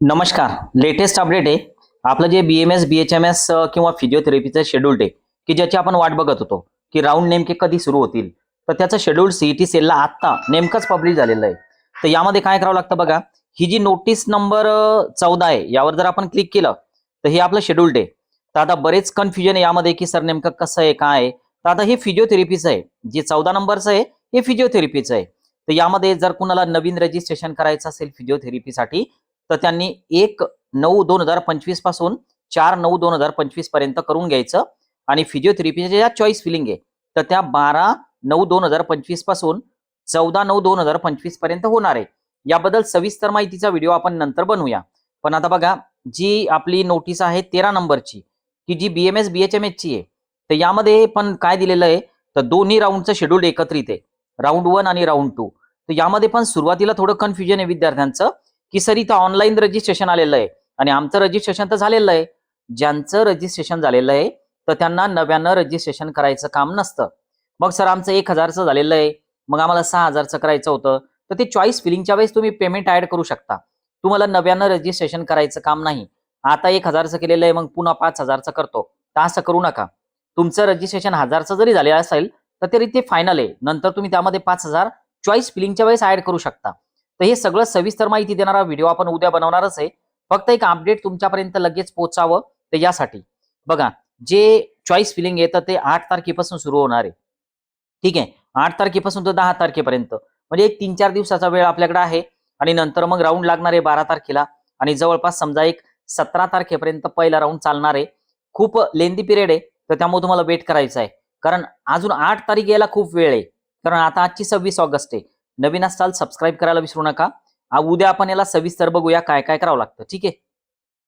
नमस्कार. Latest update आहे. आपलं जे B M S B H M S किंवा फिजिओथेरपीचं शेड्यूल आहे की ज्याची आपण वाट बघत होतो की राऊंड नेमके कधी सुरू होतील. तर त्याचं शेड्यूल सीईटी सेलला आत्ता नेमकंच पब्लिश झालेलं आहे. तर यामध्ये काय करावं लागतं बघा ही जी नोटीस नंबर चौदा आहे यावर जर आपण क्लिक केलं तर हे आपलं शेड्यूल आहे तर आता बरेच कन्फ्युजन आहे यामध्ये की सर नेमकं कसं आहे काय आहे. तर आता हे फिजिओथेरपीचं आहे. जे चौदा नंबरचं आहे हे फिजिओथेरपीचं आहे. तर यामध्ये जर कुणाला नवीन रजिस्ट्रेशन करायचं असेल फिजिओथेरपीसाठी तर त्यांनी एक नऊ दोन हजार पंचवीसपासून चार नऊ दोन हजार पंचवीसपर्यंत करून घ्यायचं. आणि फिजिओथेरपीच्या ज्या चॉईस फिलिंग आहे तर त्या बारा नऊ दोन हजार पंचवीसपासून चौदा नऊ दोन हजार पंचवीसपर्यंत होणार आहे. याबद्दल सविस्तर माहितीचा व्हिडिओ आपण नंतर बनवूया. पण आता बघा जी आपली नोटीस आहे तेरा नंबरची की जी B M S B H M ची आहे तर यामध्ये पण काय दिलेलं आहे तर दोन्ही राऊंडचं शेड्यूल एकत्रित आहे. राऊंड वन आणि राऊंड टू तर यामध्ये पण सुरुवातीला थोडं कन्फ्युजन आहे विद्यार्थ्यांचं. की सर इथं ऑनलाईन रजिस्ट्रेशन आलेलं आहे. आणि आमचं रजिस्ट्रेशन तर झालेलं आहे. ज्यांचं रजिस्ट्रेशन झालेलं आहे तर त्यांना नव्यानं रजिस्ट्रेशन करायचं काम नसतं. मग सर आमचं एक हजारचं झालेलं आहे. मग आम्हाला सहा हजारचं करायचं होतं. तर ते चॉईस फिलिंगच्या वेळेस तुम्ही पेमेंट ऍड करू शकता. तुम्हाला नव्यानं रजिस्ट्रेशन करायचं काम नाही. आता एक हजारचं केलेलं आहे मग पुन्हा पाच हजारचं करतो. तर असं करू नका. तुमचं रजिस्ट्रेशन हजारचं जरी झालेलं असेल तर तरी ते फायनल आहे. नंतर तुम्ही त्यामध्ये पाच हजार चॉईस फिलिंगच्या वेळेस ऍड करू शकता. तर हे सगळं सविस्तर माहिती देणारा व्हिडिओ आपण उद्या बनवणारच आहे. फक्त एक अपडेट तुमच्यापर्यंत लगेच पोहोचावं तर यासाठी. बघा जे चॉईस फिलिंग येतं ते आठ तारखेपासून सुरू होणार आहे. ठीक आहे? आठ तारखेपासून तर दहा तारखेपर्यंत. म्हणजे एक तीन चार दिवसाचा वेळ आपल्याकडे आहे आणि नंतर मग राऊंड लागणार आहे बारा तारखेला. आणि जवळपास समजा एक सतरा तारखेपर्यंत पहिला राऊंड चालणार आहे. खूप लेंदी पिरियड आहे तर त्यामुळे तुम्हाला वेट करायचं आहे. कारण अजून आठ तारीख यायला खूप वेळ आहे. कारण आता आजची सव्वीस ऑगस्ट आहे. नवीन असाल सबस्क्राईब करायला विसरू नका. उद्या आपण याला सविस्तर बघूया काय काय करावं लागतं. ठीक आहे?